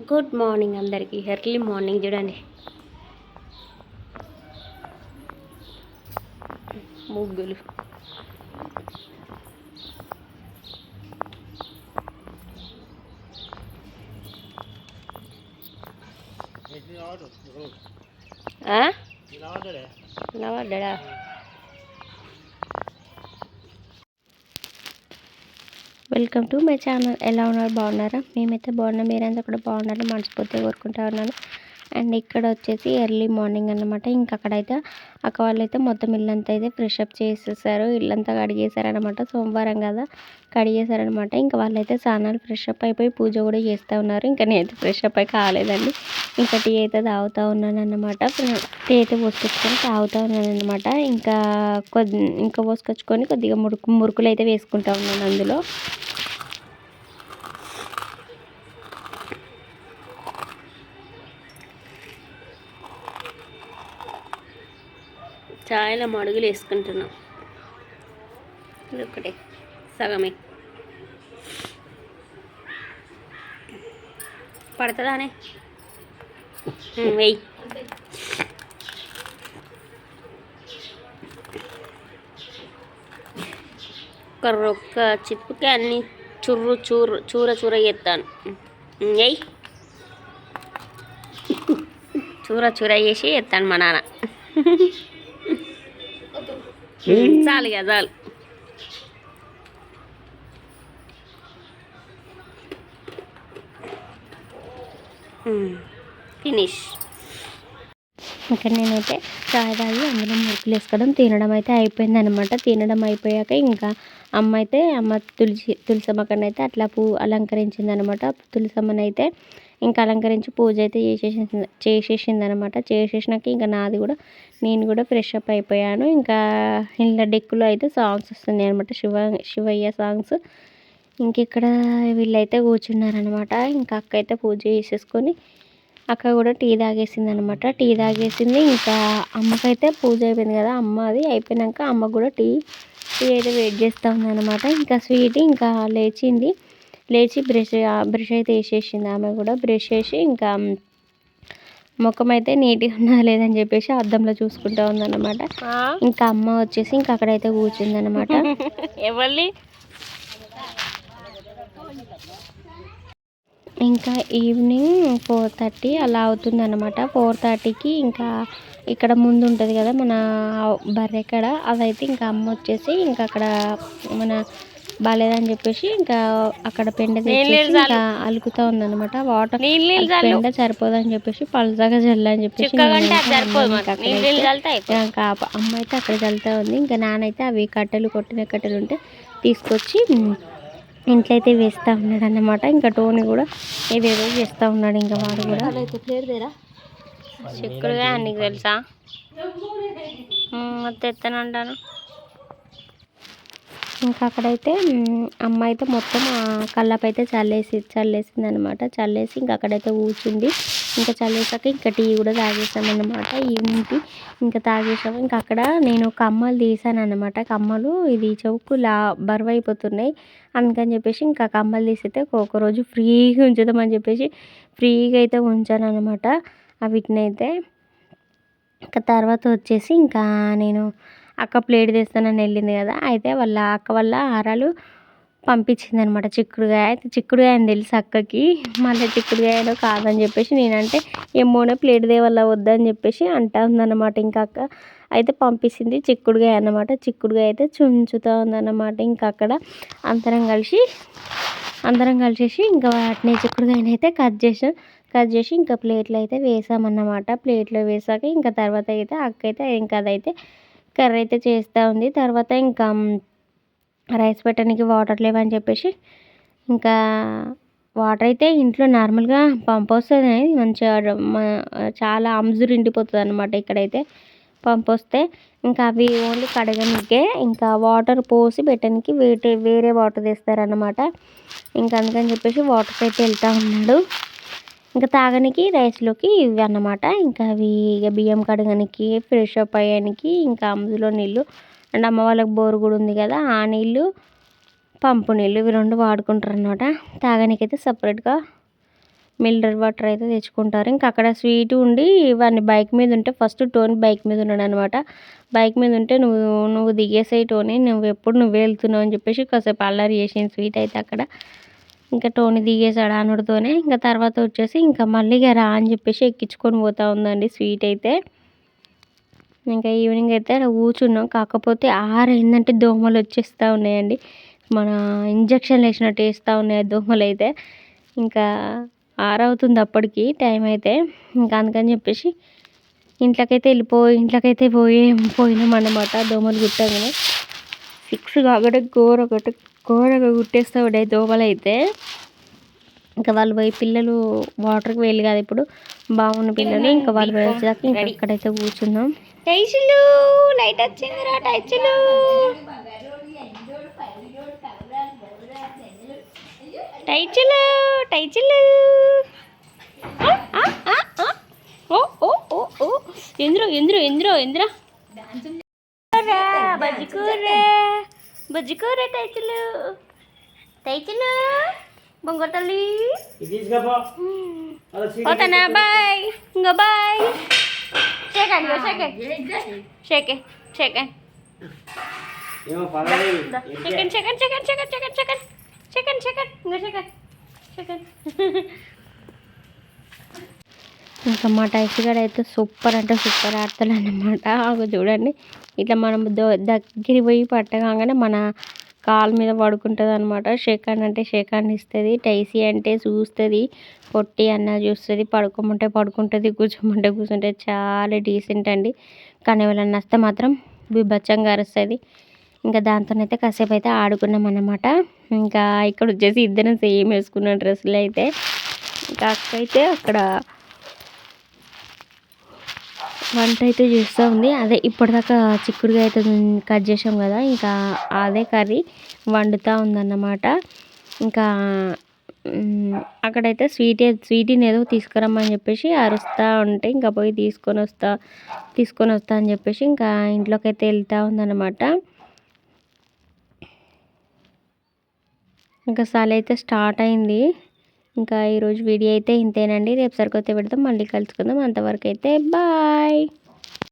Good morning అందరికీ early morning చూడండి. ముగ్గులు. ఆ? నిలబడ్డాడా? Welcome to my channel. ఎలా ఉన్నారు? బాగున్నారా? మేమైతే బాగున్నాం. మీరంతా కూడా బాగున్నారు మనస్ఫూర్తిగా కోరుకుంటా ఉన్నాను. అండ్ ఇక్కడ వచ్చేసి ఎర్లీ మార్నింగ్ అన్నమాట. ఇంకా అక్కడైతే అక్క వాళ్ళైతే మొత్తం ఇల్లంతా అయితే ఫ్రెష్ అప్ చేసేసారు. ఇల్లంతా కడిగేశారనమాట సోమవారం కదా కడిగేశారనమాట ఇంకా వాళ్ళైతే స్నానాలు ఫ్రెష్ అప్ అయిపోయి పూజ కూడా చేస్తూ ఉన్నారు. ఇంకా నేనైతే ఫ్రెష్ అప్ అయి కాలేదండి. ఇంకా టీ అయితే తాగుతూ ఉన్నాను అన్నమాట టీ అయితే పోసుకొచ్చుకొని తాగుతూ ఉన్నాను అనమాట ఇంకా కొద్ది ఇంకా పోసుకొచ్చుకొని కొద్దిగా మురుకు మురుకులు అయితే వేసుకుంటా ఉన్నాను అందులో. చాయలో మడుగులు వేసుకుంటున్నాం. ఇది ఒకటే. సగమే. పడుతుందానే వెయ్యి ఒక్క రొక్క చిప్పుకి అన్ని చుర్రు చూరు చూర చూర చేస్తాను. వెయ్యి చూర చూర చేసి ఎత్తాను మా నాన్న. చాలు ఇక చాలు. ఫినిష్. ఇంకా నేనైతే చాయ్ తాగి అందులో మురుకులు వేసుకోవడం తినడం అయితే అయిపోయింది అనమాట తినడం అయిపోయాక ఇంకా అమ్మ అయితే అమ్మ తులసి తులసమ్మకని అయితే అట్లా పూ అలంకరించింది అనమాట తులసమ్మని అయితే ఇంకా అలంకరించి పూజ అయితే చేసేసింది చేసేసింది అనమాట చేసేసినాక ఇంకా నాది కూడా నేను కూడా ఫ్రెష్ అప్ అయిపోయాను. ఇంకా ఇలా డెక్కులో అయితే సాంగ్స్ వస్తున్నాయి అనమాట శివ శివయ్య సాంగ్స్ ఇంక ఇక్కడ వీళ్ళైతే కూర్చున్నారనమాట. ఇంకా అక్క అయితే పూజ చేసేసుకొని అక్క కూడా టీ తాగేసింది అనమాట టీ తాగేసింది ఇంకా అమ్మకైతే పూజ అయిపోయింది కదా అమ్మ అది అయిపోయినాక అమ్మ కూడా టీ టీ అయితే వెయిట్ చేస్తూ ఉంది అనమాట ఇంకా స్వీట్ ఇంకా లేచింది. లేచి బ్రష్ బ్రష్ అయితే వేసేసింది ఆమె కూడా. బ్రష్ చేసి ఇంకా ముఖం అయితే నీట్గా ఉన్నదా లేదని చెప్పేసి అద్దంలో చూసుకుంటా ఉందన్నమాట. ఇంకా అమ్మ వచ్చేసి ఇంకా అక్కడైతే కూర్చుంది అనమాట ఎవరిని? ఇంకా ఈవినింగ్ ఫోర్ థర్టీ అలా అవుతుంది అనమాట ఫోర్ థర్టీకి ఇంకా ఇక్కడ ముందు ఉంటుంది కదా మన బర్రె కడ అదైతే ఇంకా అమ్మ వచ్చేసి ఇంకా అక్కడ మన బాగాలేదని చెప్పేసి ఇంకా అక్కడ పెండ తెచ్చేసి ఇంకా అలుకుతా ఉందన్నమాట. వాటర్ పెండ సరిపోదని చెప్పేసి పలుసగా చల్లని చెప్పేసి ఇంకా అమ్మ అయితే అక్కడ చల్లుతా ఉంది. ఇంకా నానైతే అవి కట్టెలు కొట్టిన కట్టెలు ఉంటే తీసుకొచ్చి ఇంట్లో అయితే వేస్తూ ఉన్నాడు అన్నమాట ఇంకా టోనీ కూడా ఏదేదో చేస్తూ ఉన్నాడు ఇంకా వాడు కూడా. చిక్కుడుగా నీకు తెలుసా? తెస్తానంటాను ఇంకా అక్కడైతే అమ్మ అయితే మొత్తం ఆ కళ్ళపైతే చల్లేసి చల్లేసింది అనమాట చల్లేసి ఇంకా అక్కడైతే కూర్చుంది. ఇంకా చల్లేసాక ఇంకా టీ కూడా తాగేసాను అనమాట ఇంకా తాగేసాము. ఇంకా అక్కడ నేను కమ్మలు తీసాను అనమాట కమ్మలు ఇది చౌకు లా బరువు అయిపోతున్నాయి అందుకని చెప్పేసి ఇంకా కమ్మలు తీసితే ఒక్కొక్క రోజు ఫ్రీగా ఉంచుదామని చెప్పేసి ఫ్రీగా అయితే ఉంచాను అనమాట వీటిని అయితే ఇంకా తర్వాత వచ్చేసి ఇంకా నేను అక్క ప్లేట్ తెస్తానని వెళ్ళింది కదా అయితే వాళ్ళ అక్క వాళ్ళ హారాలు పంపించింది అనమాట చిక్కుడుగాయ. అయితే చిక్కుడుగాయ అని తెలుసు అక్కకి మళ్ళీ చిక్కుడుగాయలో కాదని చెప్పేసి నేనంటే ఏమోనే ప్లేట్ దేవల్ల వద్దని చెప్పేసి అంటా ఉందన్నమాట ఇంకా అక్క. అయితే పంపించింది చిక్కుడుగాయ అన్నమాట చిక్కుడుగాయ అయితే చుంచుతూ ఉందన్నమాట ఇంకా అక్కడ. అందరం కలిసి అందరం కలిసేసి ఇంకా వాటిని చిక్కుడుగాయని అయితే కట్ చేసాం. కట్ చేసి ఇంకా ప్లేట్లో అయితే వేసామన్నమాట. ప్లేట్లో వేసాక ఇంకా తర్వాత అయితే అక్క అయితే ఇంకా అదైతే కర్రీ అయితే చేస్తూ ఉంది. తర్వాత ఇంకా రైస్ పెట్టడానికి వాటర్ లేవని చెప్పేసి ఇంకా వాటర్ అయితే ఇంట్లో నార్మల్గా పంప్ వస్తుంది మంచిగా చాలా అంజురు ఇండిపోతుంది అనమాట ఇక్కడైతే. పంప్ వస్తే ఇంకా అవి ఓన్లీ కడగనికే ఇంకా వాటర్ పోసి పెట్టడానికి వేరే వేరే వాటర్ తీస్తారనమాట ఇంకా అందుకని చెప్పేసి వాటర్కి అయితే వెళ్తూ ఉన్నాడు. ఇంకా తాగనికి రైస్లోకి ఇవి అన్నమాట. ఇంకా అవి ఇక బియ్యం కడగనికి ఫ్రెష్ అప్ అయ్యానికి ఇంకా అందులో నీళ్ళు. అండ్ అమ్మ వాళ్ళకి బోరు కూడా ఉంది కదా ఆ నీళ్ళు పంపు నీళ్ళు ఇవి రెండు వాడుకుంటారు అనమాట తాగనికైతే సపరేట్గా మిల్డర్ వాటర్ అయితే తెచ్చుకుంటారు. ఇంకా అక్కడ స్వీట్ ఉండి వాడిని బైక్ మీద ఉంటే ఫస్ట్ టోన్ బైక్ మీద ఉన్నాడు అనమాట బైక్ మీద ఉంటే నువ్వు నువ్వు దిగేసే టోని నువ్వు ఎప్పుడు నువ్వు వెళ్తున్నావు అని చెప్పేసి కాసేపు అల్లరి చేసింది స్వీట్ అయితే అక్కడ. ఇంకా టోని దిగేశాడు అనుడితోనే ఇంకా తర్వాత వచ్చేసి ఇంకా మళ్ళీ ఇక రా అని చెప్పేసి ఎక్కించుకొని పోతా ఉందండి స్వీట్ అయితే. ఇంకా ఈవినింగ్ అయితే అక్కడ కూర్చున్నాం. కాకపోతే ఆరైందంటే దోమలు వచ్చేస్తూ ఉన్నాయండి. మన ఇంజక్షన్లు వేసినట్టు వేస్తూ ఉన్నాయి దోమలు అయితే. ఇంకా ఆరవుతుంది అప్పటికి టైం అయితే. ఇంకా అందుకని చెప్పేసి ఇంట్లోకైతే వెళ్ళిపో ఇంట్లోకైతే పోయే పోయినాం అన్నమాట దోమలు గుట్టగానే. సిక్స్ కాబట్టి గోర ఒకటి ఘోరగా కుట్టేస్తూ ఉన్నాయి దోమలు అయితే ఇంకా వాళ్ళు పోయి పిల్లలు వాటర్కి వెళ్ళి కదా ఇప్పుడు బాగున్న పిల్లలు ఇంకా వాళ్ళు పోయి వచ్చాక ఇంకా ఇక్కడైతే కూర్చున్నాం. టైచులు లైట్ వచ్చిందిరా టైచులు టైచులు టైచులు ఆ, ఆ, ఆ, ఆ. ఓ ఓ ఓ ఓ! ఎంద్రో ఎంద్రో ఎంద్రో ఎంద్రా! బజ్జికూర బజ్జికూర టైచులు టైచులు బొంగ తల్లి. పోతానా? బాయ్. ఇంకా బాయ్. షేకండి షేకండి షేకే షేకండి chicken chicken chicken chicken chicken chicken chicken chicken ఇంకా చికెన్ చికెన్ ఇంకా మా టైస్ గడ అయితే సూపర్ అంటే సూపర్ ఆడతాడు అన్నమాట అగో చూడండి. ఇట్లా మనం దగ్గరికి పోయి పట్టగానే మన కాలు మీద పడుకుంటుంది అనమాట షేకాన్ అంటే షేకాన్ ఇస్తుంది టైసీ అంటే చూస్తుంది పొట్టి అన్న చూస్తుంది పడుకోమంటే పడుకుంటుంది కూర్చోమంటే కూర్చుంటే చాలా డీసెంట్ అండి. కానీ ఎవరైనా వస్తే మాత్రం బీభత్సంగా అరుస్తుంది. ఇంకా దాంతోనైతే కాసేపు అయితే ఆడుకున్నాం అన్నమాట ఇంకా ఇక్కడ వచ్చేసి ఇద్దరం సేమ్ వేసుకున్న డ్రెస్సులు అయితే ఇంకా అక్క అయితే అక్కడ వంట అయితే చేస్తూ ఉంది. అదే ఇప్పటిదాకా చిక్కుడుగా అయితే కట్ చేసాం కదా ఇంకా అదే కర్రీ వండుతూ ఉందన్నమాట. ఇంకా అక్కడైతే స్వీట్ స్వీట్ని ఏదో తీసుకురమ్మని చెప్పేసి అరుస్తూ ఉంటే ఇంకా పోయి తీసుకొని వస్తా తీసుకొని వస్తా అని చెప్పేసి ఇంకా ఇంట్లోకి అయితే వెళ్తూ ఉందన్నమాట. ఇంకా సల అయితే స్టార్ట్ అయింది. ఇంకా ఈరోజు వీడియో అయితే ఇంతేనండి. రేపు సరికొత్త పెడతాం మళ్ళీ కలుసుకుందాం. అంతవరకు అయితే బాయ్.